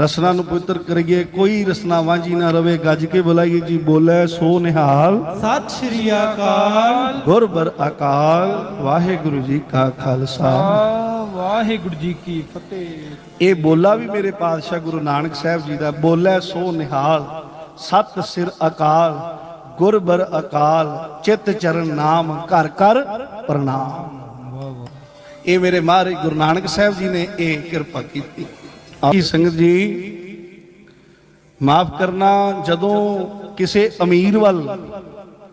ਰਸਨਾ ਨੂੰ ਪਵਿੱਤਰ ਕਰੀਏ ਕੋਈ ਰਸਨਾ ਵਾਂਝੀ ਨਾ ਰਵੇ। ਗੱਜ ਕੇ ਬੁਲਾਈਏ ਜੀ ਬੋਲੇ ਸੋ ਨਿਹਾਲ। ਸਤਿ ਸ਼੍ਰੀ ਅਕਾਲ। ਗੁਰਬਰ ਅਕਾਲ ਵਾਹਿਗੁਰੂ ਜੀ ਕਾ ਖਾਲਸਾ। ਵਾਹਿਗੁਰੂ ਜੀ ਕੀ ਫਤਿਹ। ਇਹ ਬੋਲਾ ਵੀ ਮੇਰੇ ਪਾਤਸ਼ਾਹ ਗੁਰੂ ਨਾਨਕ ਸਾਹਿਬ ਜੀ ਦਾ। ਬੋਲੇ ਸੋ ਨਿਹਾਲ ਸਤ ਸਿਰ ਅਕਾਲ ਗੁਰਬਰ ਅਕਾਲ ਚਿਤ ਚਰਨ ਨਾਮ ਘਰ ਕਰ ਪ੍ਰਣਾਮ। ਇਹ ਮੇਰੇ ਮਹਾਰਾਜ ਗੁਰੂ ਨਾਨਕ ਸਾਹਿਬ ਜੀ ਨੇ ਇਹ ਕਿਰਪਾ ਕੀਤੀ। ਆਪ ਸੰਗਤ ਜੀ, ਮਾਫ ਕਰਨਾ ਜਦੋਂ ਕਿਸੇ ਅਮੀਰ ਵੱਲ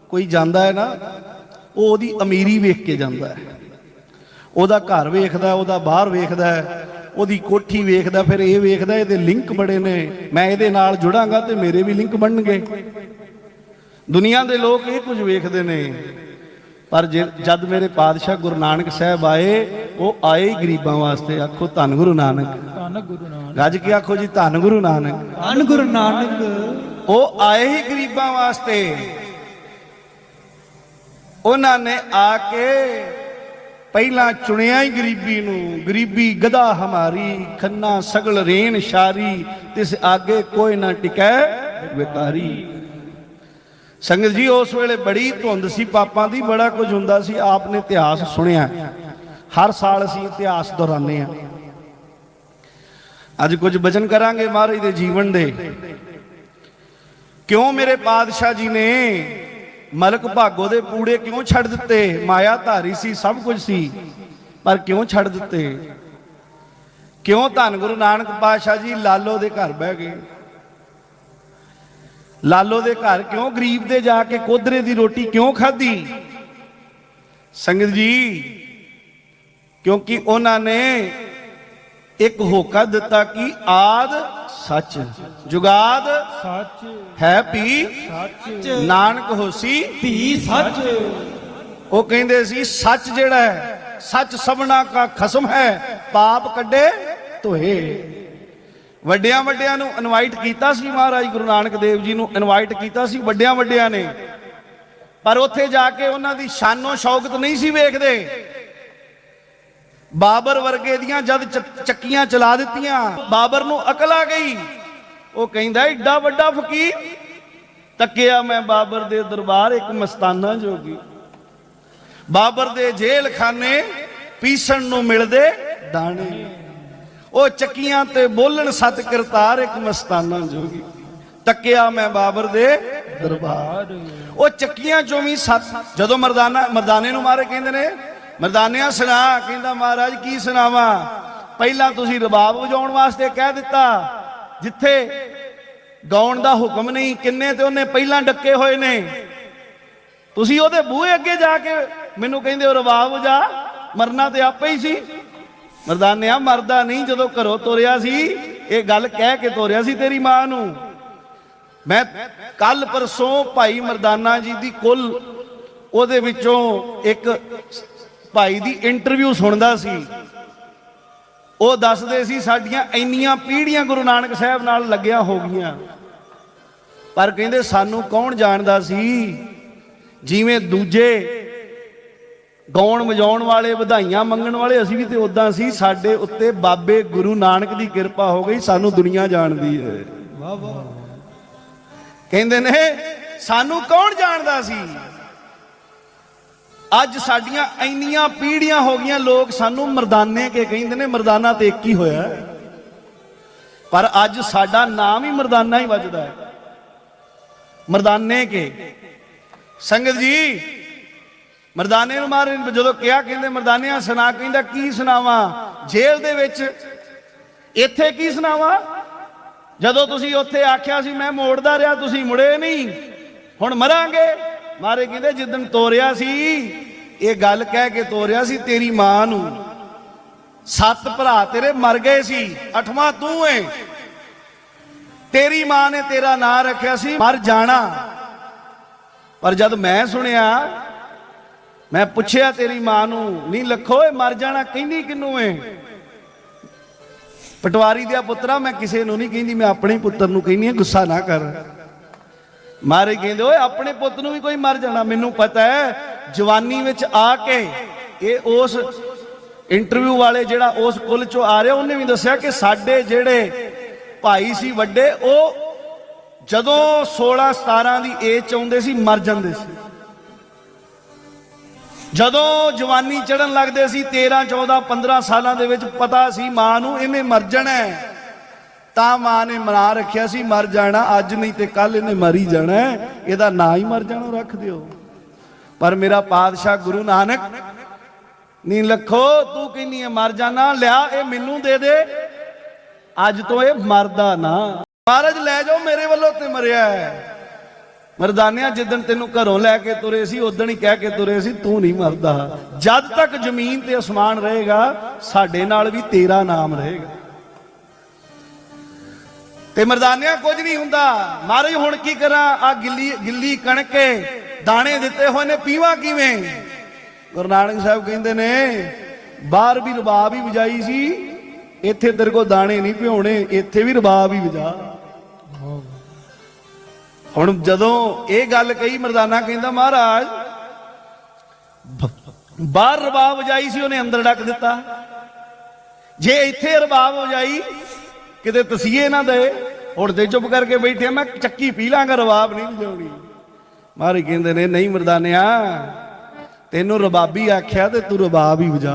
ਕੋਈ ਜਾਂਦਾ ਹੈ ਨਾ, ਉਹ ਉਹਦੀ ਅਮੀਰੀ ਵੇਖ ਕੇ ਜਾਂਦਾ ਹੈ। ਉਹਦਾ ਘਰ ਵੇਖਦਾ, ਉਹਦਾ ਬਾਹਰ ਵੇਖਦਾ ਉਹਦੀ ਕੋਠੀ ਵੇਖਦਾ, ਫਿਰ ਇਹ ਵੇਖਦਾ ਇਹਦੇ ਲਿੰਕ ਬੜੇ ਨੇ, ਮੈਂ ਇਹਦੇ ਨਾਲ ਜੁੜਾਂਗਾ ਤੇ ਮੇਰੇ ਵੀ ਲਿੰਕ ਬਣਨਗੇ। ਦੁਨੀਆ ਦੇ ਲੋਕ ਇਹ ਕੁਝ ਵੇਖਦੇ ਨੇ, ਪਰ ਜੇ- ਜਦ ਮੇਰੇ ਪਾਤਸ਼ਾਹ ਗੁਰੂ ਨਾਨਕ ਸਾਹਿਬ ਆਏ, ਉਹ ਆਏ ਗਰੀਬਾਂ ਵਾਸਤੇ, ਆਖੋ ਧੰਨ ਗੁਰੂ ਨਾਨਕ। ਧੰਨ ਗੁਰੂ ਨਾਨਕ। ਗੱਜ ਕੇ ਆਖੋ ਜੀ ਧੰਨ ਗੁਰੂ ਨਾਨਕ। ਧੰਨ ਗੁਰੂ ਨਾਨਕ। ਉਹ ਆਏ ਹੀ ਗਰੀਬਾਂ ਵਾਸਤੇ। ਉਹਨਾਂ ਨੇ ਆ ਕੇ ਪਹਿਲਾਂ ਚੁਣਿਆ ਹੀ ਗਰੀਬੀ ਨੂੰ। ਗਰੀਬੀ ਗਦਾ ਹਮਾਰੀ ਖੰਨਾ ਸਗਲ ਰੇਨ ਸ਼ਾਰੀ ਤਿਸ ਆਗੇ ਕੋਈ ਨਾ ਟਿਕੈ ਵਿਕਾਰੀ। ਸੰਗਤ ਜੀ ਉਸ ਵੇਲੇ ਬੜੀ ਧੁੰਦ ਸੀ ਪਾਪਾਂ ਦੀ ਬੜਾ ਕੁਝ ਹੁੰਦਾ ਸੀ ਆਪ ਨੇ ਇਤਿਹਾਸ ਸੁਣਿਆ। ਹਰ ਸਾਲ ਅਸੀਂ ਇਤਿਹਾਸ ਦੁਹਰਾਉਂਦੇ ਆ ਅੱਜ ਕੁਝ ਬਚਨ ਕਰਾਂਗੇ ਮਹਾਰਾਜ ਦੇ ਜੀਵਨ ਦੇ। ਕਿਉਂ ਮੇਰੇ ਪਾਤਸ਼ਾਹ ਜੀ ਨੇ ਮਲਕ ਭਾਗੋ ਦੇ ਪੂੜੇ ਕਿਉਂ ਛੱਡ ਦਿੱਤੇ? ਮਾਇਆ ਧਾਰੀ ਸੀ, ਸਭ ਕੁਝ ਸੀ, ਪਰ ਕਿਉਂ ਛੱਡ ਦਿੱਤੇ? ਕਿਉਂ ਧੰਨ ਗੁਰੂ ਨਾਨਕ ਪਾਤਸ਼ਾਹ ਜੀ ਲਾਲੋ ਦੇ ਘਰ ਬਹਿ ਗਏ? ਲਾਲੋ ਦੇ ਘਰ ਕਿਉਂ ਗਰੀਬ ਦੇ ਜਾ ਕੇ ਕੋਦਰੇ ਦੀ ਰੋਟੀ ਕਿਉਂ ਖਾਧੀ? ਸੰਗਤ ਜੀ, ਕਿਉਂਕਿ ਉਹਨਾਂ ਨੇ ਇੱਕ ਹੋਕਾ ਦਿੱਤਾ ਕਿ ਆਦ ਸੱਚ ਜੁਗਾਦ ਸੱਚ। ਹੈ ਪੀ ਸੱਚ। ਨਾਨਕ ਹੋਸੀ ਧੀ ਸੱਚ। ਉਹ ਕਹਿੰਦੇ ਸੀ ਸੱਚ ਜਿਹੜਾ ਹੈ ਸੱਚ ਸਭਨਾ ਕਾ ਖਸਮ ਹੈ ਪਾਪ ਕੱਢੇ ਧੋਏ। ਵੱਡਿਆਂ ਵੱਡਿਆਂ ਨੂੰ ਇਨਵਾਈਟ ਕੀਤਾ ਸੀ ਮਹਾਰਾਜ ਗੁਰੂ ਨਾਨਕ ਦੇਵ ਜੀ ਨੂੰ ਇਨਵਾਈਟ ਕੀਤਾ ਸੀ ਵੱਡਿਆਂ ਵੱਡਿਆਂ ਨੇ। ਪਰ ਉੱਥੇ ਜਾ ਕੇ ਉਹਨਾਂ ਦੀ ਸ਼ਾਨੋ ਸ਼ੌਕਤ ਨਹੀਂ ਸੀ ਵੇਖਦੇ। ਬਾਬਰ ਵਰਗੇ ਦੀਆਂ ਜਦ ਚੱਕੀਆਂ ਚਲਾ ਦਿੱਤੀਆਂ, ਬਾਬਰ ਨੂੰ ਅਕਲ ਆ ਗਈ। ਉਹ ਕਹਿੰਦਾ, ਏਡਾ ਵੱਡਾ ਫਕੀਰ, ਤੱਕਿਆ ਮੈਂ ਬਾਬਰ ਦੇ ਦਰਬਾਰ ਇੱਕ ਮਸਤਾਨਾ ਜੋਗੀ। ਬਾਬਰ ਦੇ ਜੇਲਖਾਨੇ ਪੀਸਣ ਨੂੰ ਮਿਲਦੇ ਦਾਣੇ। ਉਹ ਚੱਕੀਆਂ ਤੇ ਬੋਲਣ, ਸਤ ਕਰਤਾਰ ਇੱਕ ਮਸਤਾਨਾ ਜੋਗੀ। ਤੱਕਿਆ ਮੈਂ ਬਾਬਰ ਦੇ ਦਰਬਾਰ। ਉਹ ਚੱਕੀਆਂ ਚੋਂ ਵੀ ਸਤ ਜਦੋਂ ਮਰਦਾਨਾ ਮਰਦਾਨੇ ਨੂੰ ਮਾਰੇ ਕਹਿੰਦੇ ਨੇ ਮਰਦਾਨਿਆਂ ਸੁਣਾ, ਕਹਿੰਦਾ ਮਹਾਰਾਜ ਕੀ ਸੁਣਾਵਾਂ? ਪਹਿਲਾਂ ਤੁਸੀਂ ਰਬਾਬ ਵਜਾਉਣ ਵਾਸਤੇ ਕਹਿ ਦਿੱਤਾ, ਜਿੱਥੇ ਗਾਉਣ ਦਾ ਹੁਕਮ ਨਹੀਂ, ਕਿੰਨੇ ਤੇ ਉਹਨੇ ਪਹਿਲਾਂ ਡੱਕੇ ਹੋਏ ਨੇ। ਤੁਸੀਂ ਉਹਦੇ ਬੂਹੇ ਅੱਗੇ ਜਾ ਕੇ ਮੈਨੂੰ ਕਹਿੰਦੇ ਹੋ, ਰਬਾਬ ਵਜਾ, ਮਰਨਾ ਤੇ ਆਪੇ ਹੀ ਸੀ। ਮਰਦਾਨਿਆ, ਮਰਦਾ ਨਹੀਂ ਜਦੋਂ ਘਰੋਂ ਤੋਰਿਆ ਸੀ, ਇਹ ਗੱਲ ਕਹਿ ਕੇ ਤੋਰਿਆ ਸੀ ਤੇਰੀ ਮਾਂ ਨੂੰ। ਮੈਂ ਕੱਲ ਪਰਸੋਂ ਭਾਈ ਮਰਦਾਨਾ ਜੀ ਦੀ ਕੁੱਲ ਉਹਦੇ ਵਿੱਚੋਂ ਇੱਕ ਭਾਈ ਦੀ ਇੰਟਰਵਿਊ ਸੁਣਦਾ ਸੀ। ਉਹ ਦੱਸਦੇ ਸੀ ਸਾਡੀਆਂ ਇੰਨੀਆਂ ਪੀੜ੍ਹੀਆਂ ਗੁਰੂ ਨਾਨਕ ਸਾਹਿਬ ਨਾਲ ਲੱਗਿਆ ਹੋ ਗਈਆਂ। ਪਰ ਕਹਿੰਦੇ ਸਾਨੂੰ ਕੌਣ ਜਾਣਦਾ ਸੀ? ਜਿਵੇਂ ਦੂਜੇ ਗਾਉਣ ਵਜਾਉਣ ਵਾਲੇ ਵਧਾਈਆਂ ਮੰਗਣ ਵਾਲੇ ਅਸੀਂ ਵੀ ਤੇ ਉਦਾਂ ਸੀ ਸਾਡੇ ਉੱਤੇ ਬਾਬੇ ਗੁਰੂ ਨਾਨਕ ਦੀ ਕਿਰਪਾ ਹੋ ਗਈ ਸਾਨੂੰ ਦੁਨੀਆ ਜਾਣਦੀ ਹੈ। ਵਾਹ ਵਾਹ। ਕਹਿੰਦੇ ਨੇ ਸਾਨੂੰ ਕੌਣ ਜਾਣਦਾ ਸੀ? ਅੱਜ ਸਾਡੀਆਂ ਇੰਨੀਆਂ ਪੀੜ੍ਹੀਆਂ ਹੋ ਗਈਆਂ, ਲੋਕ ਸਾਨੂੰ ਮਰਦਾਨੇ ਕੇ ਕਹਿੰਦੇ ਨੇ, ਮਰਦਾਨਾ ਤੇ ਇੱਕ ਹੀ ਹੋਇਆ ਪਰ ਅੱਜ ਸਾਡਾ ਨਾਮ ਹੀ ਮਰਦਾਨਾ ਹੀ ਵੱਜਦਾ ਹੈ। ਮਰਦਾਨੇ ਕੇ। ਸੰਗਤ ਜੀ, ਮਰਦਾਨੇ ਨੂੰ ਮਾਰੇ ਜਦੋਂ ਕਿਹਾ ਕਹਿੰਦੇ, ਮਰਦਾਨਿਆਂ ਸੁਣਾ ਕਹਿੰਦਾ, ਕੀ ਸੁਣਾਵਾਂ? ਜੇਲ੍ਹ ਦੇ ਵਿੱਚ ਇੱਥੇ ਕੀ ਸੁਣਾਵਾਂ? ਜਦੋਂ ਤੁਸੀਂ ਉੱਥੇ ਆਖਿਆ ਸੀ, ਮੈਂ ਮੋੜਦਾ ਰਿਹਾ, ਤੁਸੀਂ ਮੁੜੇ ਨਹੀਂ, ਹੁਣ ਮਰਾਂਗੇ। ਮਾਰੇ ਕਹਿੰਦੇ, ਜਿੱਦਣ ਤੋਰਿਆ ਸੀ, ਇਹ ਗੱਲ ਕਹਿ ਕੇ ਤੋਰਿਆ ਸੀ ਤੇਰੀ ਮਾਂ ਨੂੰ। ਸੱਤ ਭਰਾ ਤੇਰੇ ਮਰ ਗਏ ਸੀ, ਅਠਵਾਂ ਤੂੰ ਏ। ਤੇਰੀ ਮਾਂ ਨੇ ਤੇਰਾ ਨਾਂ ਰੱਖਿਆ ਸੀ, ਮਰ ਜਾਣਾ। ਪਰ ਜਦ ਮੈਂ ਸੁਣਿਆ, ਮੈਂ ਪੁੱਛਿਆ ਤੇਰੀ ਮਾਂ ਨੂੰ ਨਹੀਂ ਲੱਖੋ ਇਹ ਮਰ ਜਾਣਾ ਕਹਿੰਦੀ ਕਿਨੂੰ ਏ? ਪਟਵਾਰੀ ਦੇ ਪੁੱਤਰਾ, ਮੈਂ ਕਿਸੇ ਨੂੰ ਨਹੀਂ ਕਹਿੰਦੀ, ਮੈਂ ਆਪਣੇ ਪੁੱਤਰ ਨੂੰ ਕਹਿੰਦੀ ਗੁੱਸਾ ਨਾ ਕਰ। ਮਾਰੇ ਕਹਿੰਦੇ, ਓਏ, ਆਪਣੇ ਪੁੱਤ ਨੂੰ ਵੀ ਕੋਈ ਮਰ ਜਾਣਾ, ਮੈਨੂੰ ਪਤਾ ਹੈ, ਜਵਾਨੀ ਵਿੱਚ ਆ ਕੇ ਇਹ ਉਸ ਇੰਟਰਵਿਊ ਵਾਲੇ ਜਿਹੜਾ ਉਸ ਕੁੱਲ ਚੋਂ ਆ ਰਿਹਾ, ਉਹਨੇ ਵੀ ਦੱਸਿਆ ਕਿ ਸਾਡੇ ਜਿਹੜੇ ਭਾਈ ਸੀ ਵੱਡੇ, ਉਹ ਜਦੋਂ 16 17 ਦੀ ਏਜ ਚ ਆਉਂਦੇ ਸੀ, ਮਰ ਜਾਂਦੇ ਸੀ ਜਦੋਂ ਜਵਾਨੀ ਚੜਨ ਲੱਗਦੇ ਸੀ 13 14 15 ਸਾਲਾਂ ਦੇ ਵਿੱਚ ਪਤਾ ਸੀ ਮਾਂ ਨੂੰ ਇਹਨੇ ਮਰ ਜਾਣਾ ਹੈ। ਤਾਂ ਮਾਂ ਨੇ ਮਨਾ ਰੱਖਿਆ ਸੀ, ਮਰ ਜਾਣਾ, ਅੱਜ ਨਹੀਂ ਤੇ ਕੱਲ ਇਹਨੇ ਮਰੀ ਜਾਣਾ ਇਹਦਾ ਨਾਂ ਹੀ ਮਰ ਜਾਣਾ ਰੱਖ ਦਿਓ। ਪਰ ਮੇਰਾ ਪਾਤਸ਼ਾਹ ਗੁਰੂ ਨਾਨਕ, ਨੀ ਲੱਖੋ, ਤੂੰ ਕਹਿੰਦੀ ਹੈ ਮਰ ਜਾਣਾ, ਲਿਆ, ਇਹ ਮੈਨੂੰ ਦੇ ਦੇ। ਅੱਜ ਤੋਂ ਇਹ ਮਰਦਾ ਨਾ। ਮਹਾਰਾਜ, ਲੈ ਜਾਓ, ਮੇਰੇ ਵੱਲੋਂ ਤੇ ਮਰਿਆ ਹੈ। ਮਰਦਾਨਿਆ, ਜਿੱਦਣ ਤੈਨੂੰ ਘਰੋਂ ਲੈ ਕੇ ਤੁਰੇ ਸੀ ਉਦਣ ਹੀ ਕਹਿ ਕੇ ਤੁਰੇ ਸੀ, ਤੂੰ ਨਹੀਂ ਮਰਦਾ। ਜਦ ਤੱਕ ਜ਼ਮੀਨ ਤੇ ਅਸਮਾਨ ਰਹੇਗਾ, ਸਾਡੇ ਨਾਲ ਵੀ ਤੇਰਾ ਨਾਮ ਰਹੇਗਾ। ਤੇ ਮਰਦਾਨਿਆਂ ਕੁਝ ਨਹੀਂ ਹੁੰਦਾ। ਮਹਾਰਾਜ ਹੁਣ ਕੀ ਕਰਾਂ? ਆ ਗਿੱਲੀ ਗਿੱਲੀ ਕਣਕੇ ਦਾਣੇ ਦਿੱਤੇ ਹੋਏ ਨੇ, ਪੀਵਾ ਕਿਵੇਂ? ਗੁਰੂ ਨਾਨਕ ਸਾਹਿਬ ਕਹਿੰਦੇ ਨੇ, ਬਾਹਰ ਵੀ ਰਬਾਬ ਹੀ ਵਜਾਈ ਸੀ, ਇੱਥੇ ਤੇਰੇ ਕੋ ਦਾਣੇ ਨਹੀਂ ਭਿਉਣੇ ਇੱਥੇ ਵੀ ਰਬਾਬ ਹੀ ਵਜਾ। ਹੁਣ ਜਦੋਂ ਇਹ ਗੱਲ ਕਹੀ, ਮਰਦਾਨਾ ਕਹਿੰਦਾ, ਮਹਾਰਾਜ, ਬਾਹਰ ਰਬਾਬ ਵਜਾਈ ਸੀ, ਉਹਨੇ ਅੰਦਰ ਡੱਕ ਦਿੱਤਾ। ਜੇ ਇੱਥੇ ਰਬਾਬ ਵਜਾਈ, ਕਿਤੇ ਤਸੀਹੇ ਨਾ ਦੇ ਹੁਣ ਤੇ ਚੁੱਪ ਕਰਕੇ ਬੈਠੇ ਮੈਂ ਚੱਕੀ ਪੀ ਲਾਂਗਾ ਰਬਾਬ ਨਹੀਂ ਵਜਾਉਣੀ ਮਹਾਰਾਜ ਕਹਿੰਦੇ ਨੇ, ਨਹੀਂ ਮਰਦਾਨਿਆ, ਤੈਨੂੰ ਰਬਾਬੀ ਆਖਿਆ ਤੇ ਤੂੰ ਰਬਾਬ ਹੀ ਵਜਾ।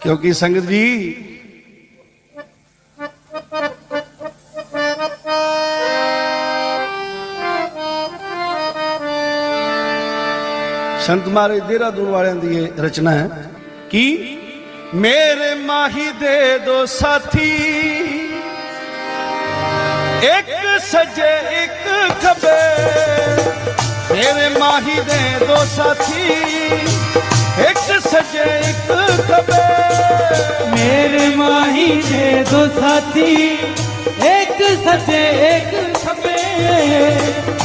ਕਿਉਂਕਿ ਸੰਗਤ ਜੀ, ਸੰਤ ਮਾਰੇ ਦੇਹਰਾਦੂਨ ਵਾਲਿਆਂ ਦੀ ਇਹ ਰਚਨਾ ਹੈ ਕਿ ਮੇਰੇ ਮਾਹੀ ਦੇ ਦੋ ਸਾਥੀ ਇੱਕ ਸੱਜੇ, ਇੱਕ ਖੱਬੇ। ਮੇਰੇ ਮਾਹੀ ਦੇ ਦੋ ਸਾਥੀ। ਇੱਕ ਸੱਜੇ, ਇੱਕ ਖੱਬੇ। ਮੇਰੇ ਮਾਹੀ ਦੇ ਦੋ ਸਾਥੀ। ਇੱਕ ਸੱਜੇ, ਇੱਕ ਖੱਬੇ।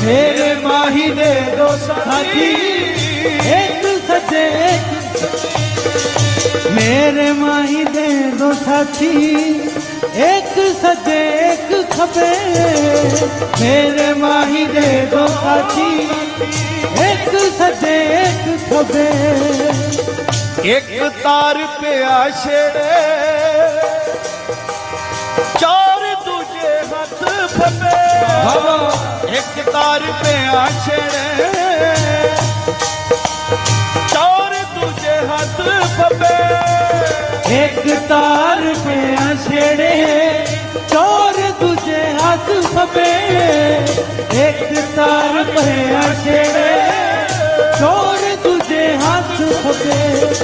ਮੇਰੇ ਮਾਹੀ ਦੇ ਦੋ ਸਾਥੀ। ਇੱਕ ਸਜੇ, ਇੱਕ ਮੇਰੇ ਮਾਹੀ ਦੇ ਦੋ ਸਾਥੀ। ਇੱਕ ਸੱਜੇ ਇੱਕ ਖੱਬੇ ਮੇਰੇ ਮਾਹੀ ਦੇ ਦੋ ਸਾਥੀ ਇੱਕ ਸੱਜੇ ਇੱਕ ਖੱਬੇ ਇੱਕ ਤਾਰ ਪਿਆ ਚਾਰ ਦੂਜੇ ਹੱਥ ਫੱਬੇ ਇੱਕ ਤਾਰ ਪਿਆ ਚਾਰ ਦੂਜੇ ਹੱਥ ਫੱਬੇ ਇੱਕ ਤਾਰ ਪਿਆ ਛੇੜੇ, ਚੋਰ ਦੂਜੇ ਹੱਥ ਫਬੇ ਇੱਕ ਤਾਰ ਪਿਆ ਛੇੜੇ, ਚੋਰ ਦੂਜੇ ਹੱਥ ਫਬੇ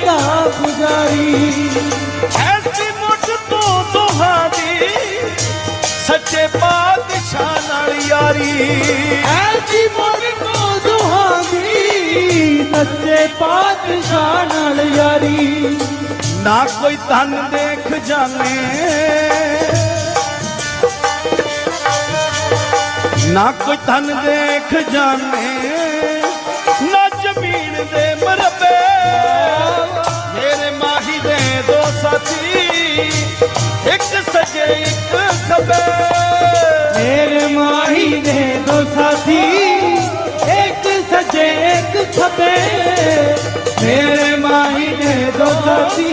ਦਾ ਪੁਜਾਰੀ ਐਸੀ ਮੁੱਠ ਤੋਂ ਦੋਹਾਂ ਦੀ ਸੱਚੇ ਪਾਤਸ਼ਾਹ ਨਾਲ ਯਾਰੀ। ਐਸੀ ਮੋੜ ਕੋ ਦੁਹਾਂ ਦੀ ਸੱਚੇ ਪਾਤਸ਼ਾਹ ਨਾਲ ਯਾਰੀ। ਨਾ ਕੋਈ ਧਨ ਦੇਖ ਜਾਣੇ ਨਾ ਕੋਈ ਧਨ ਦੇਖ ਜਾਣੇ ਨਾ ਜ਼ਮੀਨ ਦੇ ਮਰਬੇ ਮੇਰੇ ਮਾਹੀ ਦੇ ਦੋ ਸਾਥੀ ਇੱਕ ਸੱਜੇ ਇੱਕ ਖੱਬੇ। ਮੇਰੇ ਮਾਹੀ ਦੇ ਦੋ ਸਾਥੀ ਇੱਕ ਸੱਜੇ ਇੱਕ ਖੱਬੇ। ਮੇਰੇ ਮਾਹੀ ਦੇ ਦੋ ਸਾਥੀ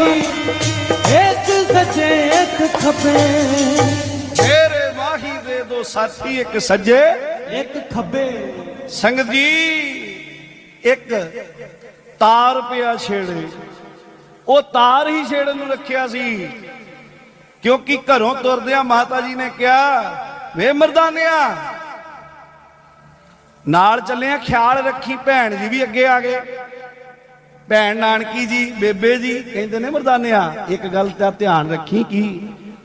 ਇੱਕ ਸੱਜੇ ਇੱਕ ਖੱਬੇ। ਮੇਰੇ ਮਾਹੀ ਦੇ ਦੋ ਸਾਥੀ ਇੱਕ ਸੱਜੇ। ਇੱਕ ਖੱਬੇ। ਸੰਗਤ ਜੀ ਇੱਕ ਤਾਰ ਪਿਆ ਛੇੜੇ ਉਹ ਤਾਰ ਹੀ ਛੇੜਨ ਨੂੰ ਰੱਖਿਆ ਸੀ। ਕਿਉਂਕਿ ਘਰੋਂ ਤੁਰਦਿਆਂ ਮਾਤਾ ਜੀ ਨੇ ਕਿਹਾ, ਵੇ ਮਰਦਾਨਿਆ, ਨਾਲ ਚੱਲਿਆ, ਖਿਆਲ ਰੱਖੀ ਭੈਣ ਜੀ ਵੀ ਅੱਗੇ ਆ ਗਏ। ਭੈਣ ਨਾਨਕੀ ਜੀ, ਬੇਬੇ ਜੀ, ਕਹਿੰਦੇ ਨੇ ਮਰਦਾਨਿਆ, ਇੱਕ ਗੱਲ ਦਾ ਧਿਆਨ ਰੱਖੀ ਕਿ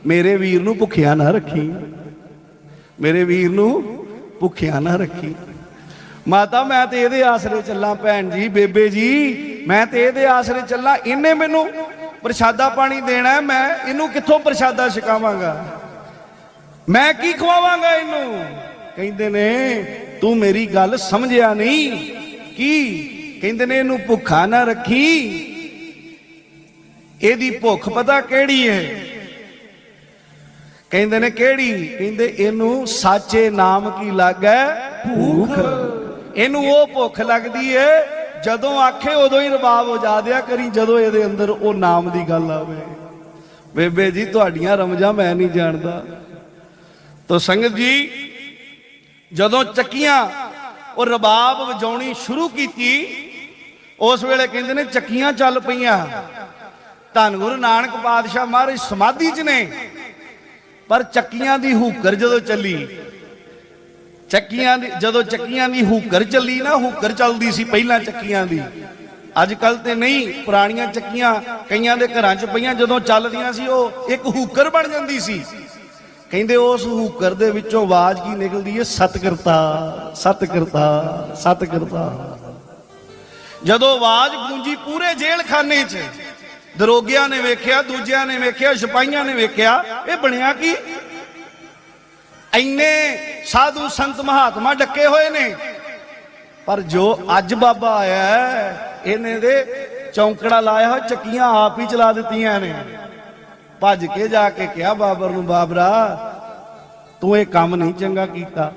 ਮੇਰੇ ਵੀਰ ਨੂੰ ਭੁੱਖਿਆ ਨਾ ਰੱਖੀ। ਮੇਰੇ ਵੀਰ ਨੂੰ ਭੁੱਖਿਆ ਨਾ ਰੱਖੀ। ਮਾਤਾ, ਮੈਂ ਤੇ ਇਹਦੇ ਆਸਰੇ ਚੱਲਾਂ, ਭੈਣ ਜੀ, ਬੇਬੇ ਜੀ, ਮੈਂ ਤੇ ਇਹਦੇ ਆਸਰੇ ਚੱਲਾਂ, ਇਹਨੇ ਮੈਨੂੰ ਪ੍ਰਸ਼ਾਦਾ ਪਾਣੀ ਦੇਣਾ ਮੈਂ ਇਹਨੂੰ ਕਿੱਥੋਂ ਪ੍ਰਸ਼ਾਦਾ ਛਕਾਵਾਂਗਾ? ਮੈਂ ਕੀ ਖਵਾਵਾਂਗਾ ਇਹਨੂੰ? ਕਹਿੰਦੇ ਨੇ ਤੂੰ ਮੇਰੀ ਗੱਲ ਸਮਝਿਆ ਨਹੀਂ? ਕੀ? ਕਹਿੰਦੇ ਨੇ ਇਹਨੂੰ ਭੁੱਖਾ ਨਾ ਰੱਖੀ। ਇਹਦੀ ਭੁੱਖ ਪਤਾ ਕਿਹੜੀ ਹੈ? ਕਹਿੰਦੇ ਨੇ ਕਿਹੜੀ? ਕਹਿੰਦੇ ਇਹਨੂੰ ਸਾਚੇ ਨਾਮ ਕੀ ਲੱਗੈ ਭੂਖ। ਇਹਨੂੰ ਉਹ ਭੁੱਖ ਲੱਗਦੀ ਏ ਜਦੋਂ ਆਖੇ ਉਦੋਂ ਹੀ ਰਬਾਬ ਹੋ ਕਰੀ, ਜਦੋਂ ਇਹਦੇ ਅੰਦਰ ਉਹ ਨਾਮ ਦੀ ਗੱਲ ਆਵੇ। ਬੇਬੇ ਜੀ, ਤੁਹਾਡੀਆਂ ਰਮਜਾਂ ਮੈਂ ਨਹੀਂ ਜਾਣਦਾ। ਤੋ ਸੰਗਤ ਜੀ, ਜਦੋਂ ਚੱਕੀਆਂ ਉਹ ਰਬਾਬ ਵਜਾਉਣੀ ਸ਼ੁਰੂ ਕੀਤੀ, ਉਸ ਵੇਲੇ ਕਹਿੰਦੇ ਨੇ ਚੱਕੀਆਂ ਚੱਲ ਪਈਆਂ। ਧੰਨ ਗੁਰੂ ਨਾਨਕ ਪਾਤਸ਼ਾਹ ਮਹਾਰਾਜ ਸਮਾਧੀ 'ਚ ਨੇ। ਪਰ ਚੱਕੀਆਂ ਦੀ ਹੂਕਰ ਜਦੋਂ ਚੱਲੀ ਚੱਕੀਆਂ ਦੀ, ਜਦੋਂ ਚੱਕੀਆਂ ਦੀ ਹੂਕਰ ਚੱਲੀ ਨਾ, ਹੂਕਰ ਚੱਲਦੀ ਸੀ ਪਹਿਲਾਂ ਚੱਕੀਆਂ ਦੀ। ਅੱਜ ਕੱਲ ਤੇ ਨਹੀਂ, ਪੁਰਾਣੀਆਂ ਚੱਕੀਆਂ ਕਈਆਂ ਦੇ ਘਰਾਂ 'ਚ ਪਈਆਂ, ਜਦੋਂ ਚੱਲਦੀਆਂ ਸੀ ਉਹ ਇੱਕ ਹੂਕਰ ਬਣ ਜਾਂਦੀ ਸੀ। ਕਹਿੰਦੇ ਉਸ ਹੂਕਰ ਦੇ ਵਿੱਚੋਂ ਆਵਾਜ਼ ਕੀ ਨਿਕਲਦੀ ਹੈ ਸਤਿਕਰਤਾ ਸਤਿਕਰਤਾ ਸਤਿਕਰਤਾ। ਜਦੋਂ ਆਵਾਜ਼ ਗੂੰਜੀ ਪੂਰੇ ਜੇਲਖਾਨੇ 'ਚ, ਦਰੋਗਿਆਂ ਨੇ ਵੇਖਿਆ, ਦੂਜਿਆਂ ਨੇ ਵੇਖਿਆ, ਸਿਪਾਹੀਆਂ ਨੇ ਵੇਖਿਆ, ਇਹ ਬਣਿਆ ਕੀ? ਇੰਨੇ ਸਾਧੂ ਸੰਤ ਮਹਾਤਮਾ ਡੱਕੇ ਹੋਏ ਨੇ। ਪਰ ਜੋ ਅੱਜ ਬਾਬਾ ਆਇਆ ਇਹਨੇ ਦੇ ਚੌਂਕੜਾ ਲਾਇਆ ਹੋਇਆ, ਚੱਕੀਆਂ ਆਪ ਹੀ ਚਲਾ ਦਿੱਤੀਆਂ ਨੇ। ਭੱਜ ਕੇ ਜਾ ਕੇ ਕਿਹਾ, ਬਾਬਰ ਨੂੰ, ਬਾਬਰਾ, ਤੂੰ ਇਹ ਕੰਮ ਨਹੀਂ ਚੰਗਾ ਕੀਤਾ।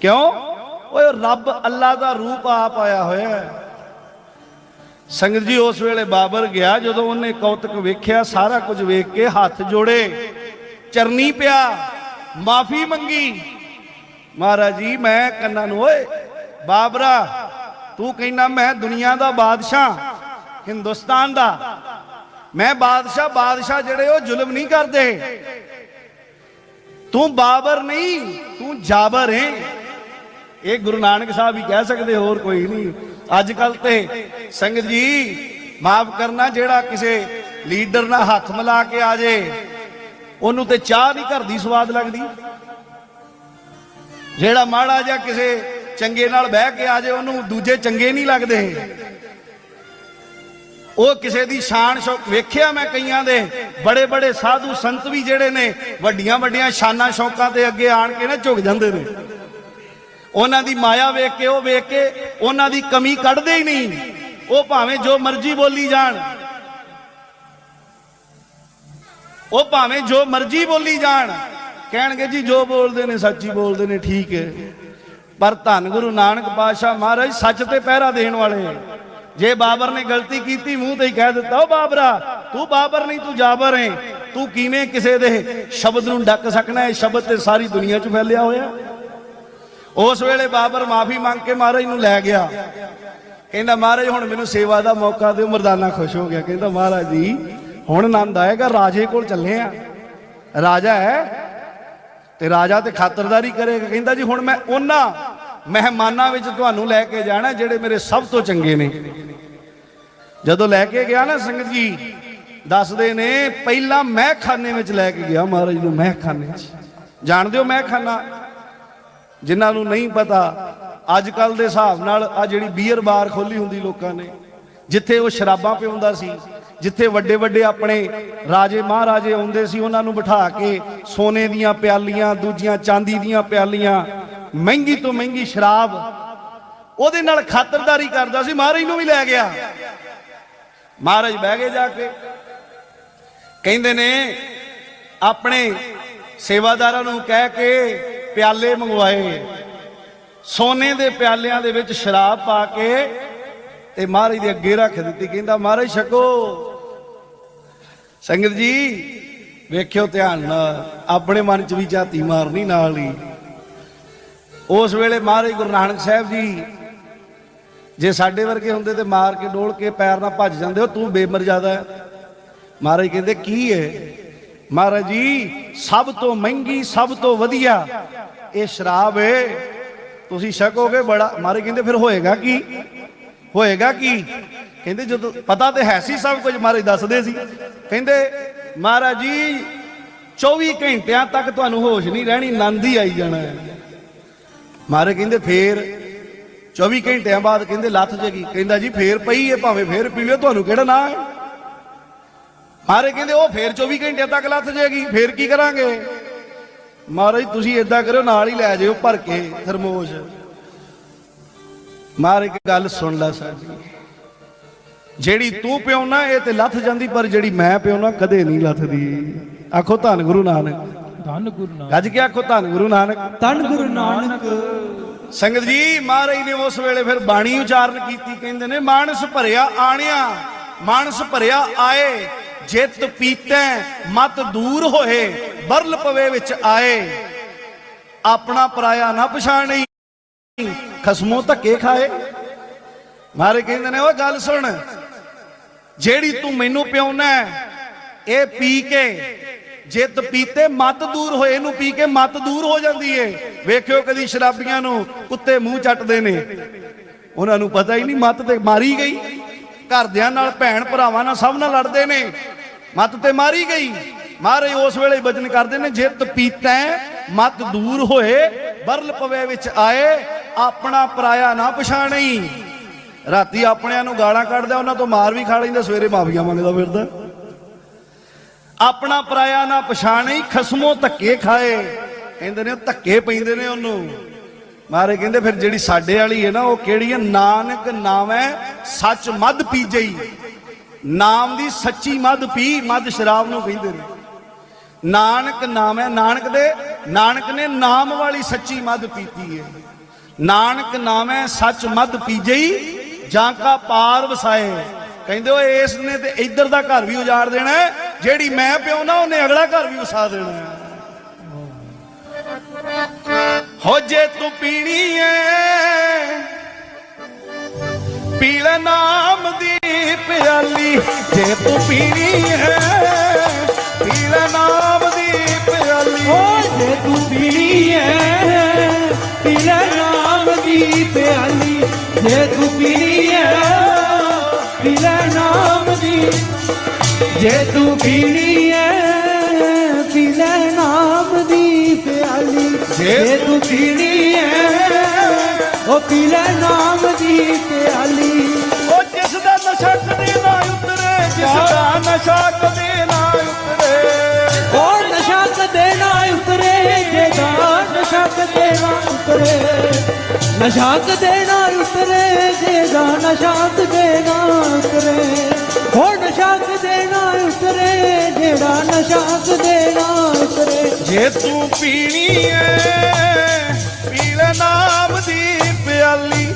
ਕਿਉਂ? ਓਏ ਰੱਬ ਅੱਲਾ ਦਾ ਰੂਪ ਆਪ ਆਇਆ ਹੋਇਆ ਹੈ। ਸੰਗਤ ਜੀ, ਉਸ ਵੇਲੇ ਬਾਬਰ ਗਿਆ, ਜਦੋਂ ਉਹਨੇ ਕੌਤਕ ਵੇਖਿਆ, ਸਾਰਾ ਕੁਝ ਵੇਖ ਕੇ ਹੱਥ ਜੋੜੇ। ਚਰਨੀ ਪਿਆ। ਮਾਫੀ ਮੰਗੀ। ਮਹਾਰਾਜ ਜੀ, ਮੈਂ ਕੰਨਾਂ ਨੂੰ, ਓਏ, ਬਾਬਰਾ, ਤੂੰ ਕਹਿੰਦਾ ਮੈਂ ਦੁਨੀਆ ਦਾ ਬਾਦਸ਼ਾਹ, ਹਿੰਦੁਸਤਾਨ ਦਾ। ਮੈਂ ਬਾਦਸ਼ਾਹ ਬਾਦਸ਼ਾਹ ਜਿਹੜੇ ਉਹ ਜ਼ੁਲਮ ਨਹੀਂ ਕਰਦੇ। ਤੂੰ ਬਾਬਰ ਨਹੀਂ, ਤੂੰ ਜਾਬਰ ਹੈ। ਇਹ ਗੁਰੂ ਨਾਨਕ ਸਾਹਿਬ ਹੀ ਕਹਿ ਸਕਦੇ, ਹੋਰ ਕੋਈ ਨਹੀਂ। ਅੱਜ ਕੱਲ ਤੇ ਸੰਗਤ ਜੀ, ਮਾਫ ਕਰਨਾ ਜਿਹੜਾ ਕਿਸੇ ਲੀਡਰ ਨਾਲ ਹੱਥ ਮਿਲਾ ਕੇ ਆ ਜੇ। ਉਹਨੂੰ ਤੇ ਚਾਹ ਨਹੀਂ ਘਰ ਦੀ ਸਵਾਦ ਲੱਗਦੀ। ਜਿਹੜਾ ਮਾੜਾ ਜਾਂ ਕਿਸੇ ਚੰਗੇ ਨਾਲ ਬਹਿ ਕੇ ਆ ਜੇ, ਉਹਨੂੰ ਦੂਜੇ ਚੰਗੇ ਨਹੀਂ ਲੱਗਦੇ। ਉਹ ਕਿਸੇ ਦੀ ਸ਼ਾਨ ਸ਼ੌਕ ਵੇਖਿਆ ਮੈਂ ਕਈਆਂ ਦੇ, ਬੜੇ ਬੜੇ ਸਾਧੂ ਸੰਤ ਵੀ ਜਿਹੜੇ ਨੇ, ਵੱਡੀਆਂ ਵੱਡੀਆਂ ਸ਼ਾਨਾਂ ਸ਼ੌਕਾਂ ਤੇ ਅੱਗੇ ਆਣ ਕੇ ਨਾ ਝੁਕ ਜਾਂਦੇ ਨੇ। ਉਹਨਾਂ ਦੀ ਮਾਇਆ ਵੇਖ ਕੇ, ਉਹ ਵੇਖ ਕੇ ਉਹਨਾਂ ਦੀ ਕਮੀ ਕੱਢਦੇ ਹੀ ਨਹੀਂ। ਉਹ ਭਾਵੇਂ ਜੋ ਮਰਜ਼ੀ ਬੋਲੀ ਜਾਣ ਉਹ ਭਾਵੇਂ ਜੋ ਮਰਜ਼ੀ ਬੋਲੀ ਜਾਣ। ਕਹਿਣਗੇ ਜੀ ਜੋ ਬੋਲਦੇ ਨੇ ਸੱਚੀ ਬੋਲਦੇ ਨੇ, ਠੀਕ ਹੈ। ਪਰ ਧੰਨ ਗੁਰੂ ਨਾਨਕ ਪਾਤਸ਼ਾਹ ਮਹਾਰਾਜ ਸੱਚ ਤੇ ਪਹਿਰਾ ਦੇਣ ਵਾਲੇ ਜੇ ਬਾਬਰ ਨੇ ਗਲਤੀ ਕੀਤੀ, ਮੂੰਹ ਤੇ ਹੀ ਕਹਿ ਦਿੱਤਾ ਉਹ ਬਾਬਰਾ, ਤੂੰ ਬਾਬਰ ਨਹੀਂ, ਤੂੰ ਜਾਬਰ ਹੈ। ਤੂੰ ਕਿਵੇਂ ਕਿਸੇ ਦੇ ਸ਼ਬਦ ਨੂੰ ਡੱਕ ਸਕਣਾ ਹੈ? ਸ਼ਬਦ ਤੇ ਸਾਰੀ ਦੁਨੀਆ 'ਚ ਫੈਲਿਆ ਹੋਇਆ ਉਸ ਵੇਲੇ ਬਾਬਰ ਮਾਫੀ ਮੰਗ ਕੇ ਮਹਾਰਾਜ ਨੂੰ ਲੈ ਗਿਆ। ਕਹਿੰਦਾ, ਮਹਾਰਾਜ, ਹੁਣ ਮੈਨੂੰ ਸੇਵਾ ਦਾ ਮੌਕਾ ਦਿਓ, ਮਰਦਾਨਾ ਖੁਸ਼ ਹੋ ਗਿਆ। ਕਹਿੰਦਾ, ਮਹਾਰਾਜ ਜੀ ਹੁਣ ਆਨੰਦ ਆਏਗਾ, ਰਾਜੇ ਕੋਲ ਚੱਲੇ ਆ। ਰਾਜਾ ਹੈ ਤੇ ਰਾਜਾ ਤੇ ਖਾਤਰਦਾਰੀ ਕਰੇਗਾ। ਕਹਿੰਦਾ ਜੀ, ਹੁਣ ਮੈਂ ਉਹਨਾਂ ਮਹਿਮਾਨਾਂ ਵਿੱਚ ਤੁਹਾਨੂੰ ਲੈ ਕੇ ਜਾਣਾ ਜਿਹੜੇ ਮੇਰੇ ਸਭ ਤੋਂ ਚੰਗੇ ਨੇ। ਜਦੋਂ ਲੈ ਕੇ ਗਿਆ ਨਾ ਸੰਗਤ ਜੀ, ਦੱਸਦੇ ਨੇ, ਪਹਿਲਾਂ ਮਹਿਖਾਨੇ ਵਿੱਚ ਲੈ ਕੇ ਗਿਆ ਮਹਾਰਾਜ ਨੂੰ ਮੈਂ ਖਾਨੇ 'ਚ ਜਾਣਦੇ ਹੋ ਮੈਂ ਖਾਨਾ ਜਿਨ੍ਹਾਂ ਨੂੰ ਨਹੀਂ ਪਤਾ ਅੱਜ ਕੱਲ ਦੇ ਹਿਸਾਬ ਨਾਲ ਆ ਜਿਹੜੀ ਬੀਅਰ ਬਾਰ ਖੋਲੀ ਹੁੰਦੀ ਲੋਕਾਂ ਨੇ, ਜਿੱਥੇ ਉਹ ਸ਼ਰਾਬਾਂ ਪਿਉਂਦਾ ਸੀ ਜਿੱਥੇ ਵੱਡੇ ਵੱਡੇ ਆਪਣੇ ਰਾਜੇ ਮਹਾਰਾਜੇ ਆਉਂਦੇ ਸੀ, ਉਹਨਾਂ ਨੂੰ ਬਿਠਾ ਕੇ ਸੋਨੇ ਦੀਆਂ ਪਿਆਲੀਆਂ, ਦੂਜੀਆਂ ਚਾਂਦੀ ਦੀਆਂ ਪਿਆਲੀਆਂ, ਮਹਿੰਗੀ ਤੋਂ ਮਹਿੰਗੀ ਸ਼ਰਾਬ, ਉਹਦੇ ਨਾਲ ਖਾਤਰਦਾਰੀ ਕਰਦਾ ਸੀ, ਮਹਾਰਾਜ ਨੂੰ ਵੀ ਲੈ ਗਿਆ। ਮਹਾਰਾਜ ਬਹਿ ਗਏ ਜਾ ਕੇ। ਕਹਿੰਦੇ ਨੇ, ਆਪਣੇ ਸੇਵਾਦਾਰਾਂ ਨੂੰ ਕਹਿ ਕੇ ਪਿਆਲੇ ਮੰਗਵਾਏ। ਸੋਨੇ ਦੇ ਪਿਆਲਿਆਂ ਦੇ ਵਿੱਚ ਸ਼ਰਾਬ ਪਾ ਕੇ ਤੇ ਮਹਾਰਾਜ ਦੇ ਅੱਗੇ ਰੱਖ ਦਿੱਤੀ। ਕਹਿੰਦਾ, ਮਹਾਰਾਜ ਛਕੋ। ਸੰਗਤ ਜੀ, ਵੇਖਿਓ ਧਿਆਨ ਨਾਲ, ਆਪਣੇ ਮਨ 'ਚ ਵੀ ਝਾਤੀ ਮਾਰਨੀ ਨਾਲ ਹੀ। ਉਸ ਵੇਲੇ ਮਹਾਰਾਜ ਗੁਰੂ ਨਾਨਕ ਸਾਹਿਬ ਜੀ, ਜੇ ਸਾਡੇ ਵਰਗੇ ਹੁੰਦੇ ਤੇ ਮਾਰ ਕੇ, ਡੋਲ ਕੇ, ਪੈਰ ਨਾਲ ਭੱਜ ਜਾਂਦੇ ਹੋ, ਤੂੰ ਬੇਮਰਜ਼ਾਦਾ ਹੈ। ਮਹਾਰਾਜ ਕਹਿੰਦੇ, ਕੀ ਹੈ? ਮਹਾਰਾਜ ਜੀ, ਸਭ ਤੋਂ ਮਹਿੰਗੀ, ਸਭ ਤੋਂ ਵਧੀਆ, ਇਹ ਸ਼ਰਾਬ ਹੈ। ਤੁਸੀਂ ਛਕੋਗੇ ਬੜਾ, ਮਹਾਰਾਜ ਕਹਿੰਦੇ, ਫਿਰ ਹੋਏਗਾ ਕੀ? ਹੋਏਗਾ ਕੀ? ਕਹਿੰਦੇ ਜਦੋਂ ਪਤਾ ਤੇ ਹੈ ਸੀ ਸਭ ਕੁਝ, ਮਹਾਰਾਜ ਦੱਸਦੇ ਸੀ। ਕਹਿੰਦੇ, ਮਹਾਰਾਜ ਜੀ 24 ਘੰਟਿਆਂ ਤੱਕ ਤੁਹਾਨੂੰ ਹੋਸ਼ ਨਹੀਂ ਰਹਿਣੀ, ਨੰਦ ਹੀ ਆਈ ਜਾਣਾ ਹੈ। ਮਹਾਰਾਜ ਕਹਿੰਦੇ, ਫੇਰ 24 ਘੰਟਿਆਂ ਬਾਅਦ ਕਹਿੰਦੇ, ਲੱਥ ਜੇਗੀ ਕਹਿੰਦਾ ਜੀ, ਫੇਰ ਪਈ ਹੈ ਭਾਵੇਂ ਫੇਰ ਪੀ ਲਿਓ, ਤੁਹਾਨੂੰ ਕਿਹੜਾ ਨਾ ਮਹਾਰਾਜ ਕਹਿੰਦੇ, ਉਹ ਫੇਰ 24 ਘੰਟਿਆਂ ਤੱਕ ਲੱਥ ਜੇਗੀ ਫੇਰ ਕੀ ਕਰਾਂਗੇ? ਮਹਾਰਾਜ ਤੁਸੀਂ ਇਦਾਂ ਕਰਿਓ, ਨਾਲ ਹੀ ਲੈ ਜਾਇਓ ਭਰ ਕੇ, ਥਰਮੋਸ਼। ਮਹਾਰਾਜ ਇੱਕ ਗੱਲ ਸੁਣ ਲੈ ਸਾਡੀ ਜਿਹੜੀ ਤੂੰ ਪਿਉਣਾ ਇਹ ਤੇ ਲੱਥ ਜਾਂਦੀ ਪਰ ਜਿਹੜੀ ਮੈਂ ਪਿਉਣਾ ਕਦੇ ਨਹੀਂ ਲੱਥਦੀ। ਆਖੋ ਧੰਨ ਗੁਰੂ ਨਾਨਕ। ਧੰਨ ਗੁਰੂ ਨਾਨਕ। ਗੱਜ ਕੇ ਆਖੋ ਧੰਨ ਗੁਰੂ ਨਾਨਕ। ਧੰਨ ਗੁਰੂ ਨਾਨਕ। ਸੰਗਤ ਜੀ ਮਹਾਰਾਜ ਨੇ ਉਸ ਵੇਲੇ ਫਿਰ ਬਾਣੀ ਉਚਾਰਨ ਕੀਤੀ ਕਹਿੰਦੇ ਨੇ ਮਾਨਸ ਭਰਿਆ ਆਣਿਆ ਮਾਨਸ ਭਰਿਆ ਆਏ ਜਿਤ ਪੀਤੈ ਮਤ ਦੂਰ ਹੋਏ ਬਰਲ ਪਵੇ ਵਿੱਚ ਆਏ। ਆਪਣਾ ਪਰਾਇਆ ਨਾ ਪਛਾਣੀ ਖਸਮੋਂ ਧੱਕੇ ਖਾਏ। ਮਾਰੇ ਕਹਿੰਦੇ ਨੇ ਉਹ ਗੱਲ ਸੁਣ। ਜਿਹੜੀ ਤੂੰ ਮੈਨੂੰ ਪਿਉਣਾ ਇਹ ਪੀ ਕੇ। ਜਿੱਤ ਪੀਤੇ ਮਤ ਦੂਰ ਹੋਏ, ਇਹਨੂੰ ਪੀ ਕੇ ਮਤ ਦੂਰ ਹੋ ਜਾਂਦੀ ਏ। ਵੇਖਿਓ ਕਦੀ ਸ਼ਰਾਬੀਆਂ ਨੂੰ ਕੁੱਤੇ ਮੂੰਹ ਚੱਟਦੇ ਨੇ। ਉਹਨਾਂ ਨੂੰ ਪਤਾ ਹੀ ਨਹੀਂ, ਮਤ ਤੇ ਮਾਰੀ ਗਈ। ਘਰਦਿਆਂ ਨਾਲ, ਭੈਣ ਭਰਾਵਾਂ ਨਾਲ ਸਭ ਨਾਲ ਲੜਦੇ ਨੇ। ਮਤ ਤੇ ਮਾਰੀ ਗਈ। ਮਹਾਰਾਜ ਉਸ ਵੇਲੇ ਬਚਨ ਕਰਦੇ ਨੇ ਜਿੱਤ ਪੀਤਾ ਮਤ ਦੂਰ ਹੋਏ, ਬਰਲ ਪਵੇ ਵਿੱਚ ਆਏ, ਆਪਣਾ ਪਰਾਇਆ ਨਾ ਪਛਾਣੀ ਰਾਤੀ ਆਪਣਿਆਂ ਨੂੰ ਗਾਲਾਂ ਕੱਢਦਾ, ਉਹਨਾਂ ਤੋਂ ਮਾਰ ਵੀ ਖਾ ਲੈਂਦਾ, ਸਵੇਰੇ ਮਾਫੀਆਂ ਮੰਗਦਾ ਫਿਰਦਾ। ਆਪਣਾ ਪਰਾਇਆ ਨਾ ਪਛਾਣੀ ਖਸਮੋਂ ਧੱਕੇ ਖਾਏ। ਕਹਿੰਦੇ ਨੇ, ਧੱਕੇ ਪੈਂਦੇ ਨੇ ਉਹਨੂੰ। ਮਾਰੇ ਕਹਿੰਦੇ, ਫਿਰ ਜਿਹੜੀ ਸਾਡੇ ਵਾਲੀ ਹੈ ਨਾ, ਉਹ ਕਿਹੜੀ ਹੈ ਨਾਨਕ ਨਾਮੈ ਸੱਚ ਮਦ ਪੀਜਈ ਨਾਮ ਦੀ ਸੱਚੀ ਮਦ ਪੀ ਮਦ ਸ਼ਰਾਬ ਨੂੰ ਕਹਿੰਦੇ ਨੇ। ਨਾਨਕ ਨਾਮ ਹੈ ਨਾਨਕ ਦੇ ਨਾਨਕ ਨੇ ਨਾਮ ਵਾਲੀ ਸੱਚੀ ਮਦ ਪੀਤੀ ਹੈ ਨਾਨਕ ਨਾਮ ਹੈ ਸੱਚ ਮਦ ਪੀਜਈ ਜਾਂ ਕਾ ਪਾਰ ਵਸਾਏ। ਕਹਿੰਦੇ ਉਹ ਇਸ ਨੇ ਤੇ ਇੱਧਰ ਦਾ ਘਰ ਵੀ ਉਜਾੜ ਦੇਣਾ ਜਿਹੜੀ ਮੈਂ ਪਿਓ ਨਾ, ਉਹਨੇ ਅਗਲਾ ਘਰ ਵੀ ਵਸਾ ਦੇਣਾ ਹੋ ਜੇ ਤੂੰ ਪੀਣੀ ਐ ਪੀ ਲੈ ਨਾਮ ਦੀ ਪਿਆਲੀ। ਜੇ ਤੂੰ ਪੀਣੀ ਐ ਪੀ ਲੈ ਨਾਮ ਦੀ ਤੂੰ ਪੀਣੀ ਐ ਪੀ ਨਾਮ ਦੀ ਪਿਆਲੀ ਜੇ ਤੂੰ ਪੀਣੀ ਐ ਪੀ ਨਾਮ ਦੀ ਜੇ ਤੂੰ ਪੀਣੀ ਐ ਪੀ ਨਾਮ ਦੀ ਪਿਆਲੀ ਜੇ ਤੂੰ ਪੀਣੀ ਐ ਉਹ ਪੀ ਨਾਮ ਦੀ ਪਿਆਲੀ ਉਹ ਜਿਸ ਦਾ ਨਸ਼ਾ ਕਦੇ ਨਾ ਉਤਰੇ, ਜਿਸ ਦਾ ਨਸ਼ਾ ਕਦੇ ਨਾ ਉਤਰੇ। ਉਹ ਕਦੇ ਨਾ ਉਤਰੇ, ਜੇ ਦਾ ਨਸ਼ਾ ਕਦੇ ਨਾ ਉਤਰੇ। ਨਸ਼ਾ ਕਦੇ ਨਾ ਉਤਰੇ, ਜੇ ਦਾ ਨਸ਼ਾਤ ਕਦੇ ਨਾ ਉਤਰੇ। ਹੋ ਨਸ਼ਾ ਕਦੇ ਨਾ ਉਤਰੇ ਜਿਹੜਾ ਨਸ਼ਾ ਕਦੇ ਨਾ ਉਤਰੇ। ਜੇ ਤੂੰ ਪੀਣੀ ਐ ਪੀ ਨਾਮ ਦੀ ਪਿਆਲੀ।